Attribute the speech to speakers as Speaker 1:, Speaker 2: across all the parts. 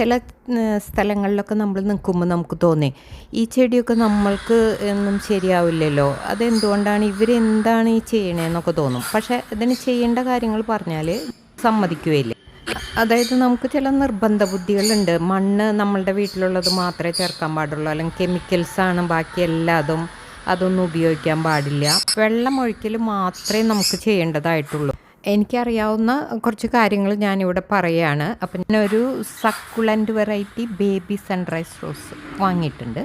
Speaker 1: ചില സ്ഥലങ്ങളിലൊക്കെ നമ്മൾ നിൽക്കുമ്പോൾ നമുക്ക് തോന്നി ഈ ചെടിയൊക്കെ നമ്മൾക്ക് ഒന്നും ശരിയാവില്ലല്ലോ. അതെന്തുകൊണ്ടാണ് ഇവരെന്താണ് ഈ ചെയ്യണേന്നൊക്കെ തോന്നും. പക്ഷേ ഇതിന് ചെയ്യേണ്ട കാര്യങ്ങൾ പറഞ്ഞാൽ സമ്മതിക്കുകയില്ല. അതായത് നമുക്ക് ചില നിർബന്ധ ബുദ്ധികളുണ്ട്. മണ്ണ് നമ്മളുടെ വീട്ടിലുള്ളത് മാത്രമേ ചേർക്കാൻ പാടുള്ളൂ. അല്ലെങ്കിൽ കെമിക്കൽസാണ് ബാക്കി എല്ലാതും അതൊന്നും ഉപയോഗിക്കാൻ പാടില്ല. വെള്ളം ഒഴിക്കൽ മാത്രമേ നമുക്ക് ചെയ്യേണ്ടതായിട്ടുള്ളൂ. എനിക്കറിയാവുന്ന കുറച്ച് കാര്യങ്ങൾ ഞാനിവിടെ പറയുകയാണ് അപ്പം ഒരു succulent variety baby sunrise rose വാങ്ങിയിട്ടുണ്ട്.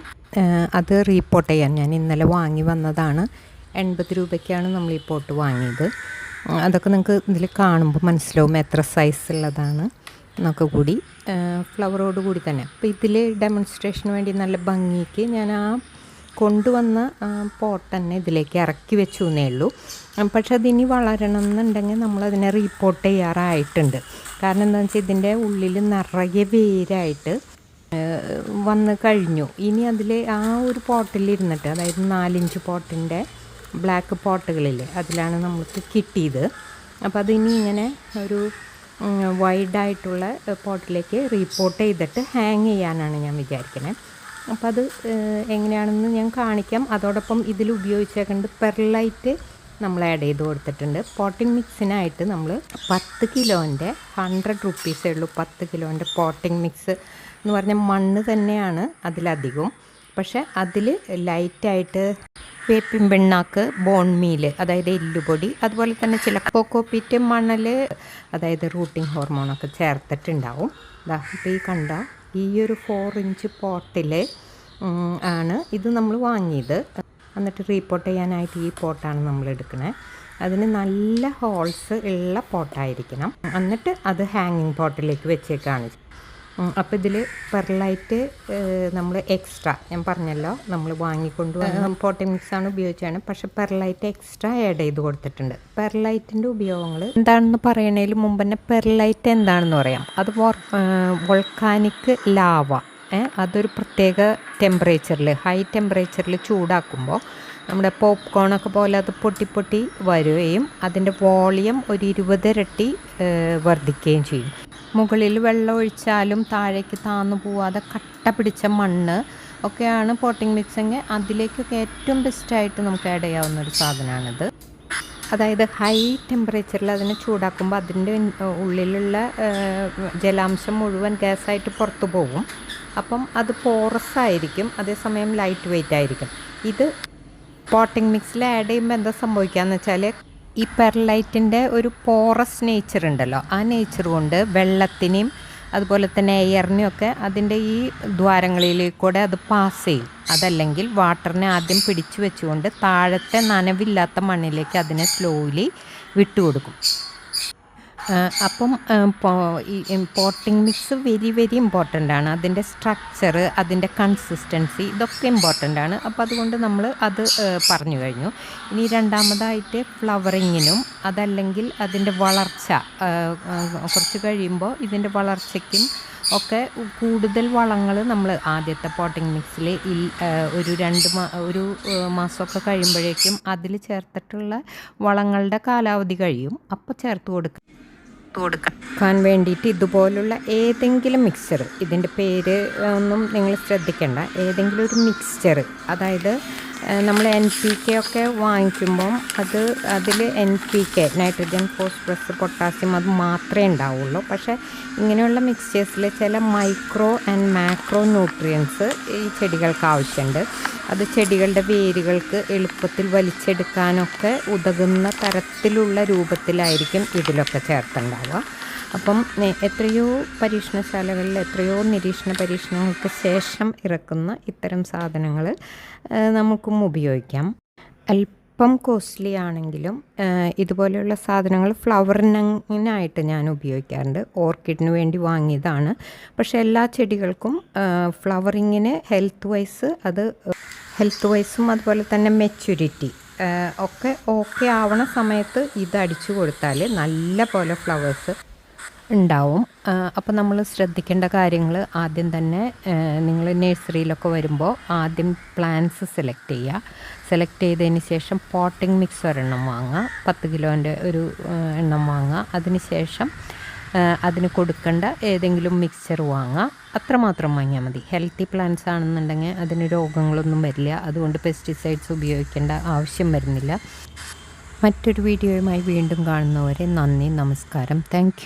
Speaker 1: അത് റീപ്പോർട്ട് ചെയ്യാൻ ഞാൻ ഇന്നലെ വാങ്ങി വന്നതാണ്. എൺപത് രൂപയ്ക്കാണ് നമ്മൾ ഈ പോട്ട് വാങ്ങിയത്. അതൊക്കെ നിങ്ങൾക്ക് ഇതിൽ കാണുമ്പോൾ മനസ്സിലാവും എത്ര സൈസ് ഉള്ളതാണ് എന്നൊക്കെ കൂടി. ഫ്ലവറോട് കൂടി തന്നെ. അപ്പോൾ ഇതിൽ ഡെമോൺസ്ട്രേഷന് വേണ്ടി നല്ല ഭംഗിക്ക് ഞാൻ ആ കൊണ്ടുവന്ന പോട്ട് തന്നെ ഇതിലേക്ക് ഇറക്കി വെച്ചു എന്നേ ഉള്ളൂ പക്ഷെ അതിനി വളരണം എന്നുണ്ടെങ്കിൽ നമ്മളതിനെ റീപ്പോർട്ട് ചെയ്യാറായിട്ടുണ്ട്. കാരണം എന്താണെന്ന് വെച്ചാൽ ഇതിന്റെ ഉള്ളിൽ നിറയെ വേരായിട്ട് വന്ന് കഴിഞ്ഞു. ഇനി അതിൽ ആ ഒരു പോട്ടിലിരുന്നിട്ട് അതായത് നാലിഞ്ച് പോട്ടിന്റെ ബ്ലാക്ക് പോട്ടുകളിൽ അതിലാണ് നമുക്ക് കിട്ടിയത്. അപ്പോൾ അതിനി ഇങ്ങനെ ഒരു വൈഡായിട്ടുള്ള പോട്ടിലേക്ക് റീപ്പോർട്ട് ചെയ്തിട്ട് ഹാങ് ചെയ്യാനാണ് ഞാൻ വിചാരിക്കുന്നത് അപ്പോൾ അത് എങ്ങനെയാണെന്ന് ഞാൻ കാണിക്കാം. അതോടൊപ്പം ഇതിൽ ഉപയോഗിച്ചേക്കേണ്ടത് പെർലൈറ്റ് നമ്മൾ ആഡ് ചെയ്ത് കൊടുത്തിട്ടുണ്ട്. പോട്ടിംഗ് മിക്സിനായിട്ട് നമ്മൾ പത്ത് കിലോന്റെ ഹൺഡ്രഡ് റുപ്പീസേ ഉള്ളൂ പത്ത് കിലോന്റെ പോട്ടിംഗ് മിക്സ് എന്ന് പറഞ്ഞാൽ മണ്ണ് തന്നെയാണ് അതിലധികം. പക്ഷേ അതിൽ ലൈറ്റായിട്ട് വേപ്പിൻ പിണ്ണാക്ക് ബോൺ മീൽ അതായത് എല്ലുപൊടി അതുപോലെ തന്നെ ചില കോക്കോപ്പീറ്റ് മണൽ അതായത് റൂട്ടിംഗ് ഹോർമോണൊക്കെ ചേർത്തിട്ടുണ്ടാവും. ഇതാ ഇപ്പോൾ ഈ കണ്ട? ഈ ഒരു ഫോർ ഇഞ്ച് പോട്ടിൽ ആണ് ഇത് നമ്മൾ വാങ്ങിയത്. എന്നിട്ട് റീപോട്ട് ചെയ്യാനായിട്ട് ഈ പോട്ടാണ് നമ്മൾ എടുക്കുന്നത് അതിന് നല്ല ഹോൾസ് ഉള്ള പോട്ടായിരിക്കണം എന്നിട്ട് അത് ഹാങ്ങിങ് പോട്ടിലേക്ക് വെച്ചേക്കാണ്. അപ്പോൾ ഇതിൽ പെർലൈറ്റ് നമ്മൾ എക്സ്ട്രാ ഞാൻ പറഞ്ഞല്ലോ നമ്മൾ വാങ്ങിക്കൊണ്ട് പോട്ടിംഗ് ആണ് ഉപയോഗിച്ചാണ് പക്ഷെ പെർലൈറ്റ് എക്സ്ട്രാ ആഡ് ചെയ്ത് കൊടുത്തിട്ടുണ്ട്. പെർലൈറ്റിന്റെ ഉപയോഗങ്ങൾ എന്താണെന്ന് പറയണതിൽ മുമ്പ് തന്നെ പെർലൈറ്റ് എന്താണെന്ന് പറയാം. അത് വോൾക്കാനിക് ലാവ അതൊരു പ്രത്യേക ടെമ്പറേച്ചറിൽ ഹൈ ടെമ്പറേച്ചറിൽ ചൂടാക്കുമ്പോൾ നമ്മുടെ പോപ്കോണൊക്കെ പോലെ അത് പൊട്ടി പൊട്ടി വരികയും അതിന്റെ വോളിയം ഒരു ഇരുപതിരട്ടി വർദ്ധിക്കുകയും ചെയ്യും. മുകളിൽ വെള്ളം ഒഴിച്ചാലും താഴേക്ക് താന്നു പോവാതെ കട്ട പിടിച്ച മണ്ണ് ഒക്കെയാണ് പോട്ടിംഗ് മിക്സിങ് അതിലേക്കൊക്കെ ഏറ്റവും ബെസ്റ്റായിട്ട് നമുക്ക് ആഡ് ചെയ്യാവുന്ന ഒരു സാധനമാണിത് അതായത് ഹൈ ടെമ്പറേച്ചറിൽ അതിനെ ചൂടാക്കുമ്പോൾ അതിന്റെ ഉള്ളിലുള്ള ജലാംശം മുഴുവൻ ഗ്യാസായിട്ട് പുറത്തു പോകും അപ്പം അത് പോറസ് ആയിരിക്കും. അതേസമയം ലൈറ്റ് വെയിറ്റ് ആയിരിക്കും. ഇത് പോട്ടിംഗ് മിക്സിൽ ആഡ് ചെയ്യുമ്പോൾ എന്താ സംഭവിക്കുക എന്ന് വെച്ചാൽ ഈ പെർലൈറ്റിന്റെ ഒരു പോറസ് നേച്ചർ ഉണ്ടല്ലോ. ആ നേച്ചർ കൊണ്ട് വെള്ളത്തിനെയും അതുപോലെ തന്നെ എയറിനെയും ഒക്കെ അതിന്റെ ഈ ദ്വാരങ്ങളിലേക്കൂടെ അത് പാസ് ചെയ്യും. അതല്ലെങ്കിൽ വാട്ടറിനെ ആദ്യം പിടിച്ചു വെച്ചുകൊണ്ട് താഴത്തെ നനവില്ലാത്ത മണ്ണിലേക്ക് അതിനെ സ്ലോലി വിട്ടുകൊടുക്കും. അപ്പം potting mix very very important ആണ്. അതിന്റെ സ്ട്രക്ചർ അതിന്റെ കൺസിസ്റ്റൻസി ഇതൊക്കെ ഇമ്പോർട്ടന്റ് ആണ്. അപ്പോൾ അതുകൊണ്ട് നമ്മൾ അത് പറഞ്ഞു കഴിഞ്ഞു. ഇനി രണ്ടാമതായിട്ട് ഫ്ലവറിങ്ങിനും അതല്ലെങ്കിൽ അതിന്റെ വളർച്ച കുറച്ച് കഴിയുമ്പോൾ ഇതിന്റെ വളർച്ചയ്ക്കും ഒക്കെ കൂടുതൽ വളങ്ങൾ നമ്മൾ ആദ്യത്തെ പോട്ടിംഗ് മിക്സിൽ ഒരു രണ്ട് മാ ഒരു മാസമൊക്കെ കഴിയുമ്പോഴേക്കും അതിൽ ചേർത്തിട്ടുള്ള വളങ്ങളുടെ കാലാവധി കഴിയും. അപ്പോൾ ചേർത്ത് കൊടുക്കുക കൊടുക്കാൻ വേണ്ടിയിട്ട് ഇതുപോലുള്ള ഏതെങ്കിലും മിക്സർ ഇതിന്റെ പേര് ഒന്നും നിങ്ങൾ ശ്രദ്ധിക്കേണ്ട. ഏതെങ്കിലും ഒരു മിക്സ്ചർ അതായത് നമ്മൾ എൻ പി കെ ഒക്കെ വാങ്ങിക്കുമ്പം അത് അതിൽ N P K nitrogen phosphorus potassium അത് മാത്രമേ ഉണ്ടാവുള്ളൂ. പക്ഷേ ഇങ്ങനെയുള്ള മിക്സ്ചേഴ്സിൽ ചില മൈക്രോ ആൻഡ് മാക്രോ ന്യൂട്രിയൻസ് ഈ ചെടികൾക്ക് ആവശ്യമുണ്ട്. അത് ചെടികളുടെ വേരുകൾക്ക് എളുപ്പത്തിൽ വലിച്ചെടുക്കാനൊക്കെ ഉതകുന്ന തരത്തിലുള്ള രൂപത്തിലായിരിക്കും ഇതിലൊക്കെ ചേർത്തുണ്ടാവുക. അപ്പം എത്രയോ പരീക്ഷണശാലകളിൽ എത്രയോ നിരീക്ഷണ പരീക്ഷണങ്ങൾക്ക് ശേഷം ഇറക്കുന്ന ഇത്തരം സാധനങ്ങൾ നമുക്കും ഉപയോഗിക്കാം. അല്പം കോസ്റ്റ്ലി ആണെങ്കിലും ഇതുപോലെയുള്ള സാധനങ്ങൾ ഫ്ലവറിനായിട്ട് ഞാൻ ഉപയോഗിക്കാറുണ്ട്. ഓർക്കിഡിന് വേണ്ടി വാങ്ങിയതാണ്. പക്ഷെ എല്ലാ ചെടികൾക്കും ഫ്ലവറിങ്ങിന് ഹെൽത്ത് വൈസ് അത് ഹെൽത്ത് വൈസും അതുപോലെ തന്നെ മെച്യൂരിറ്റി ഒക്കെ ഓക്കെ ആവണ സമയത്ത് ഇത് അടിച്ചു കൊടുത്താൽ നല്ല പോലെ ഫ്ലവേഴ്സ് ഉണ്ടാവും. അപ്പോൾ നമ്മൾ ശ്രദ്ധിക്കേണ്ട കാര്യങ്ങൾ ആദ്യം തന്നെ നിങ്ങൾ നഴ്സറിയിലൊക്കെ വരുമ്പോൾ ആദ്യം പ്ലാന്റ്സ് സെലക്ട് ചെയ്യുക സെലക്ട് ചെയ്തതിന് ശേഷം പോട്ടിംഗ് മിക്സ് ഒരെണ്ണം വാങ്ങുക പത്ത് കിലോന്റെ ഒരു എണ്ണം വാങ്ങുക അതിന് ശേഷം അതിന് കൊടുക്കേണ്ട ഏതെങ്കിലും മിക്സ്ചർ വാങ്ങുക അത്രമാത്രം വാങ്ങിയാൽ മതി. ഹെൽത്തി പ്ലാന്റ്സ് ആണെന്നുണ്ടെങ്കിൽ അതിന് രോഗങ്ങളൊന്നും വരില്ല. അതുകൊണ്ട് പെസ്റ്റിസൈഡ്സ് ഉപയോഗിക്കേണ്ട ആവശ്യം വരുന്നില്ല. മറ്റൊരു വീഡിയോയുമായി വീണ്ടും കാണുന്നവരെ നന്ദി നമസ്കാരം. താങ്ക്